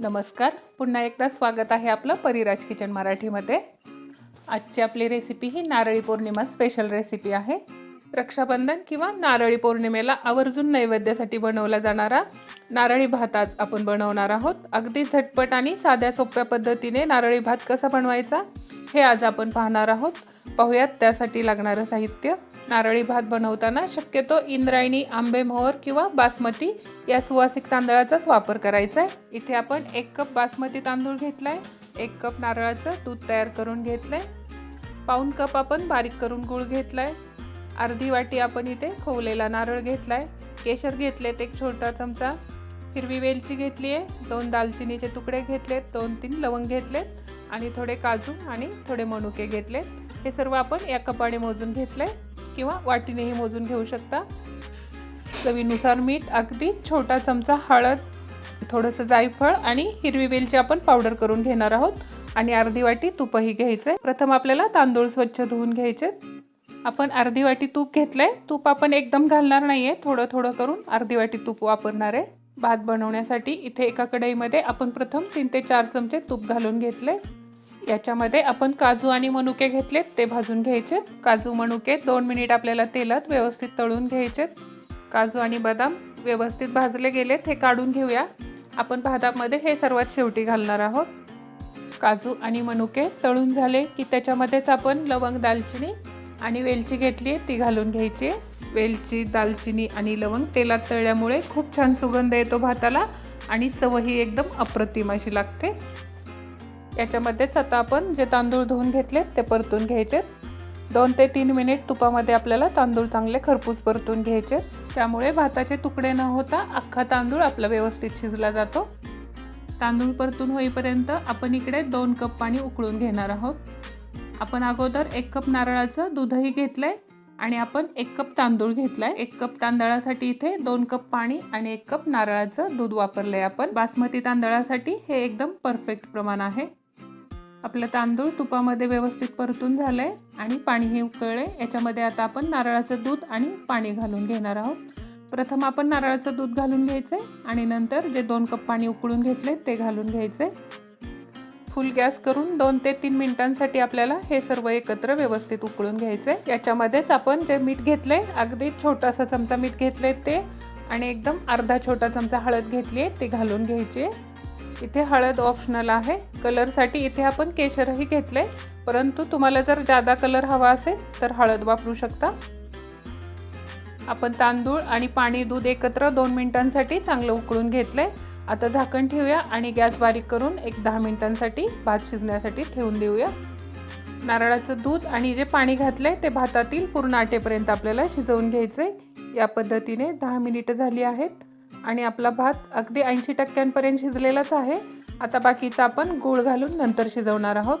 नमस्कार. पुन्हा एकदा स्वागत आहे आपलं परिराज किचन मराठीमध्ये. आजची आपली रेसिपी ही नारळी पौर्णिमा स्पेशल रेसिपी आहे. रक्षाबंधन किंवा नारळी पौर्णिमेला आवर्जून नैवेद्यासाठी बनवला जाणारा नारळी भात आज आपण बनवणार आहोत. अगदी झटपट आणि साध्या सोप्या पद्धतीने नारळी भात कसा बनवायचा हे आज आपण पाहणार आहोत. पाहूयात त्यासाठी लागणारं साहित्य. नारळी भात बनवताना शक्यतो इंद्रायणी आंबेमोहर किंवा बासमती या सुवासिक तांदळाचाच वापर करायचा आहे. इथे आपण एक कप बासमती तांदूळ घेतला आहे एक कप नारळाचं दूध तयार करून घेतलं आहे पाऊन कप आपण बारीक करून गूळ आहे अर्धी वाटी आपण इथे खोवलेला नारळ घेतला आहे केशर घेतलेत एक छोटा चमचा हिरवी वेलची घेतली आहे दोन दालचिनीचे तुकडे घेतलेत दोन तीन लवंग घेतलेत आणि थोडे काजू आणि थोडे मनुके घेतलेत. हे सर्व आपण या कपाने मोजून घेतले किंवा वाटीनेही मोजून घेऊ शकता. चवीनुसार मीठ अगदी छोटा चमचा हळद थोडंसं जायफळ आणि हिरवी वेलची आपण पावडर करून घेणार आहोत. आणि अर्धी वाटी तुपही घ्यायचं आहे प्रथम आपल्याला तांदूळ स्वच्छ धुवून घ्यायचे आपण अर्धी वाटी तूप घेतलंय. तूप आपण एकदम घालणार नाही आहे थोडं थोडं करून अर्धी वाटी तूप वापरणार आहे. भात बनवण्यासाठी इथे एका कढईमध्ये आपण प्रथम तीन ते चार चमचे तूप घालून घेतले याच्यामध्ये आपण काजू आणि मनुके घेतलेत ते भाजून घ्यायचे. काजू मनुके दोन मिनिट आपल्याला तेलात व्यवस्थित तळून घ्यायचे. काजू आणि बदाम व्यवस्थित भाजले गेलेत हे काढून घेऊया. आपण भातामध्ये हे सर्वात शेवटी घालणार आहोत. काजू आणि मनुके तळून झाले की त्याच्यामध्येच आपण लवंग दालचिनी आणि वेलची घेतली आहे ती घालून घ्यायची वेलची दालचिनी आणि लवंग तेलात तळल्यामुळे खूप छान सुगंध येतो भाताला आणि चवही एकदम अप्रतिम अशी लागते. याच्यामध्येच आता आपण जे तांदूळ धुवून घेतले ते परतून घ्यायचे दोन ते तीन मिनिट तुपामध्ये आपल्याला तांदूळ चांगले खरपूस परतून घ्यायचे. त्यामुळे भाताचे तुकडे न होता अख्खा तांदूळ आपला व्यवस्थित शिजला जातो. तांदूळ परतून होईपर्यंत आपण इकडे दोन कप पाणी उकळून घेणार आहोत. आपण अगोदर एक कप नारळाचं दूधही घेतलंय आणि आपण एक कप तांदूळ घेतलाय. एक कप तांदळासाठी इथे दोन कप पाणी आणि एक कप नारळाचं दूध वापरलंय आपण. बासमती तांदळासाठी हे एकदम परफेक्ट प्रमाण आहे. आपलं तांदूळ तुपामध्ये व्यवस्थित परतून झालं आहे आणि पाणीही उकळले याच्यामध्ये आता आपण नारळाचं दूध आणि पाणी घालून घेणार आहोत. प्रथम आपण नारळाचं दूध घालून घ्यायचंय आणि नंतर जे दोन कप पाणी उकळून घेतले ते घालून घ्यायचे फुल गॅस करून दोन ते तीन मिनिटांसाठी आपल्याला हे सर्व एकत्र व्यवस्थित उकळून घ्यायचे याच्यामध्येच आपण जे मीठ घेतलं आहे अगदी छोटासा चमचा मीठ घेतलं आहे ते आणि एकदम अर्धा छोटा चमचा हळद घेतली आहे ते घालून घ्यायची इथे हळद ऑप्शनल आहे. कलरसाठी इथे आपण केशरही घेतलंय परंतु तुम्हाला जर जादा कलर हवा असेल तर हळद वापरू शकता. आपण तांदूळ आणि पाणी दूध एकत्र दोन मिनिटांसाठी चांगलं उकळून घेतलंय. आता झाकण ठेवूया आणि गॅस बारीक करून एक दहा मिनिटांसाठी भात शिजण्यासाठी ठेवून देऊया. नारळाचं दूध आणि जे पाणी घातलंय ते भातातील पूर्ण आटेपर्यंत आपल्याला शिजवून घ्यायचंय. या पद्धतीने दहा मिनिटं झाली आहेत. आणि आपला भात अगदी ऐंशी टक्क्यांपर्यंत शिजलेलाच आहे. आता बाकीचा आपण गूळ घालून नंतर शिजवणार आहोत.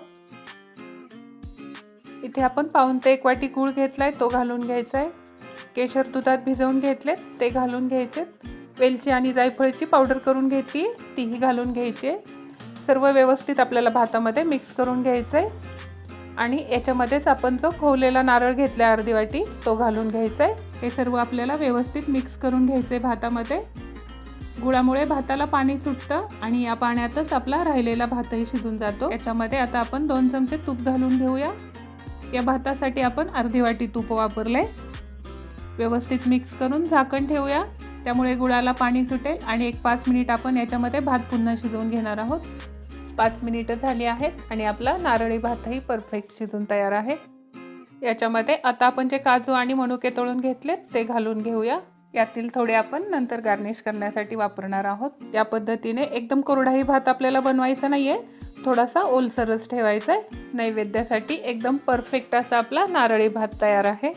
इथे आपण पाहून ते एक वाटी गूळ घेतलाय तो घालून घ्यायचा आहे केशर दुधात भिजवून घेतलेत ते घालून घ्यायचे वेलची आणि जायफळची पावडर करून घेतली तीही घालून घ्यायची. सर्व व्यवस्थित आपल्याला भातामध्ये मिक्स करून घ्यायचं आहे आणि याच्यामध्येच आपण जो खोवलेला नारळ घेतला अर्धी वाटी तो घालून घ्यायचा आहे हे सर्व आपल्याला व्यवस्थित मिक्स करून घ्यायचं आहे भातामध्ये. गुळामुळे भाताला पाणी सुटतं आणि या पाण्यातच आपला राहिलेला भातही शिजून जातो. याच्यामध्ये आता आपण दोन चमचे तूप घालून घेऊया. या भातासाठी आपण अर्धी वाटी तूप वापरलंय. व्यवस्थित मिक्स करून झाकण ठेवूया. त्यामुळे गुळाला पाणी सुटेल आणि एक पाच मिनिट आपण याच्यामध्ये भात पुन्हा शिजवून घेणार आहोत. पाच मिनिटं झाली आहेत आणि आपला नारळी भातही परफेक्ट शिजून तयार आहे. याच्यामध्ये आता आपण जे काजू आणि मनुके तळून घेतलेत ते घालून घेऊया. त्यातील थोडे आपण नंतर गार्निश करण्यासाठी वापरणार आहोत. त्या पद्धतीने एकदम कोरडाही भात आपल्याला बनवायचा नाही आहे थोडासा ओलसरच ठेवायचा आहे. नैवेद्यासाठी एकदम परफेक्ट असा आपला नारळी भात तयार आहे.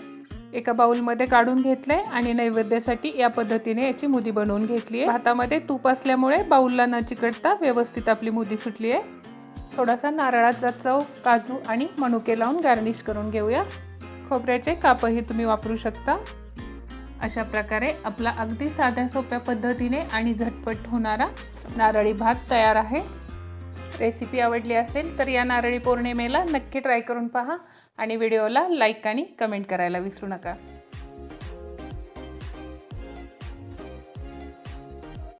एका बाउलमध्ये काढून घेतलं आहे आणि नैवेद्यासाठी या पद्धतीने याची मुदी बनवून घेतली आहे भातामध्ये तूप असल्यामुळे बाऊलला न चिकटता व्यवस्थित आपली मुदी सुटली आहे थोडासा नारळाचा चव काजू आणि मनुके लावून गार्निश करून घेऊया. खोबऱ्याचे कापही तुम्ही वापरू शकता. अशा प्रकारे आपला अगदी साध्या सोप्या पद्धतीने आणि झटपट होणारा नारळी भात तयार आहे. रेसिपी आवडली असेल तर या नारळी पौर्णिमेला नक्की ट्राय करून पहा आणि व्हिडिओला लाईक आणि कमेंट करायला विसरू नका.